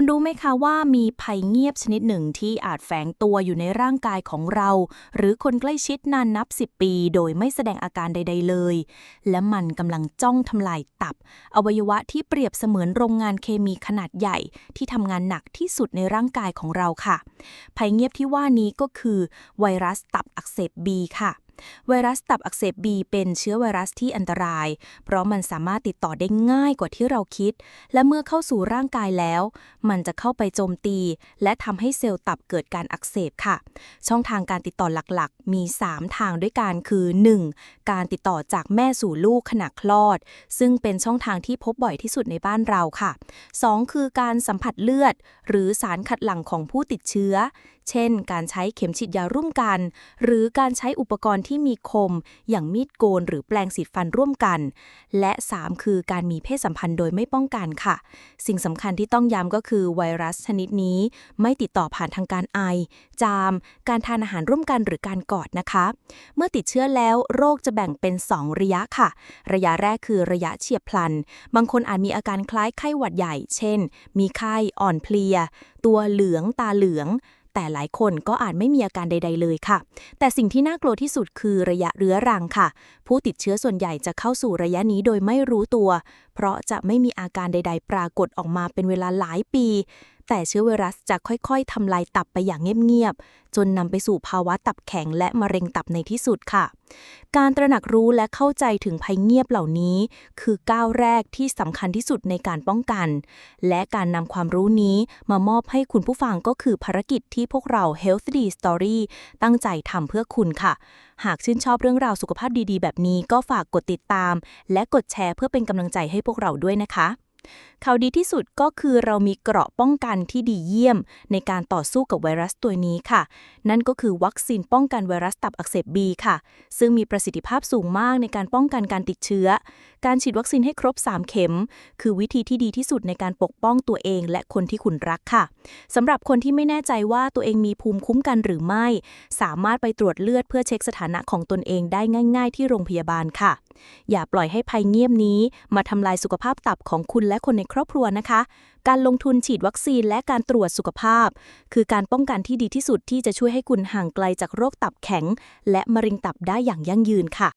คุณรู้ไหมคะว่ามีภัยเงียบชนิดหนึ่งที่อาจแฝงตัวอยู่ในร่างกายของเรา หรือคนใกล้ชิดนานนับ 10 ปี โดยไม่แสดงอาการใด ๆเลย และมันกำลังจ้องทำลายตับ อวัยวะที่เปรียบเสมือนโรงงานเคมีขนาดใหญ่ ที่ทำงานหนักที่สุดในร่างกายของเราค่ะ ภัยเงียบที่ว่านี้ก็คือ ไวรัสตับอักเสบบีค่ะ ไวรัสตับอักเสบบีเป็นเชื้อไวรัสที่อันตราย เพราะมันสามารถติดต่อได้ง่ายกว่าที่เราคิด และเมื่อเข้าสู่ร่างกายแล้ว มันจะเข้าไปโจมตี และทำให้เซลล์ตับเกิดการอักเสบค่ะ ช่องทางการติดต่อหลักๆ มี 3 ทางด้วยกันคือ 1. การติดต่อจากแม่สู่ลูกขณะคลอด ซึ่งเป็นช่องทางที่พบบ่อยที่สุดในบ้านเราค่ะ 2. คือการสัมผัสเลือด หรือสารขัดหลั่งของผู้ติดเชื้อ เช่น การใช้เข็มฉีดยาร่วมกัน หรือการใช้อุปกรณ์ที่มีคม อย่างมีดโกนหรือแปลงสีฟันร่วมกัน และ 3 คือการมีเพศสัมพันธ์โดยไม่ป้องกันค่ะ สิ่งสำคัญที่ต้องย้ำก็คือไวรัสชนิดนี้ไม่ติดต่อผ่านทางการไอ จาม การทานอาหารร่วมกันหรือการกอดนะคะ เมื่อติดเชื้อแล้วโรคจะแบ่งเป็น 2 ระยะค่ะ ระยะแรกคือระยะเฉียบพลัน บางคนอาจมีอาการคล้ายไข้หวัดใหญ่ เช่น มีไข้ อ่อนเพลีย ตัวเหลือง ตาเหลือง แต่หลายคนก็อาจไม่มีอาการใด ๆ เลยค่ะ แต่สิ่งที่น่ากลัวที่สุดคือระยะเรื้อรังค่ะ ผู้ติดเชื้อส่วนใหญ่จะเข้าสู่ระยะนี้โดยไม่รู้ตัว เพราะจะไม่มีอาการใด ๆ ปรากฏออกมาเป็นเวลาหลายปี แต่เชื้อไวรัสจะค่อยๆทำลายตับไปอย่างเงียบๆ จนนำไปสู่ภาวะตับแข็งและมะเร็งตับในที่สุดค่ะ การตระหนักรู้และเข้าใจถึงภัยเงียบเหล่านี้ คือก้าวแรกที่สำคัญที่สุดในการป้องกัน และการนำความรู้นี้มามอบให้คุณผู้ฟังก็คือภารกิจที่พวกเรา Health D Story ตั้งใจทำเพื่อคุณค่ะ หากชื่นชอบเรื่องราวสุขภาพดีๆ แบบนี้ก็ฝากกดติดตาม และกดแชร์เพื่อเป็นกำลังใจให้พวกเราด้วยนะคะข่าวดีที่สุดก็คือเรามีเกราะป้องกันที่ดีเยี่ยม ในการต่อสู้กับไวรัสตัวนี้ค่ะ นั่นก็คือวัคซีนป้องกันไวรัสตับอักเสบบีค่ะ ซึ่งมีประสิทธิภาพสูงมากในการป้องกันการติดเชื้อ การฉีดวัคซีนให้ครบ 3 เข็ม คือวิธีที่ดีที่สุดในการปกป้องตัวเอง และคนที่คุณรักค่ะสำหรับคนที่ไม่แน่ใจว่าตัวเองมีภูมิคุ้มกันหรือไม่ สามารถไปตรวจเลือดเพื่อเช็คสถานะของตนเองได้ง่าย ๆ ที่โรงพยาบาลค่ะ อย่าปล่อยให้ภัยเงียบนี้ มาทำลายสุขภาพตับของคุณและคนในครอบครัวนะคะ การลงทุนฉีดวัคซีนและการตรวจสุขภาพ คือการป้องกันที่ดีที่สุดที่จะช่วยให้คุณห่างไกลจากโรคตับแข็ง และมะเร็งตับได้อย่างยั่งยืนค่ะ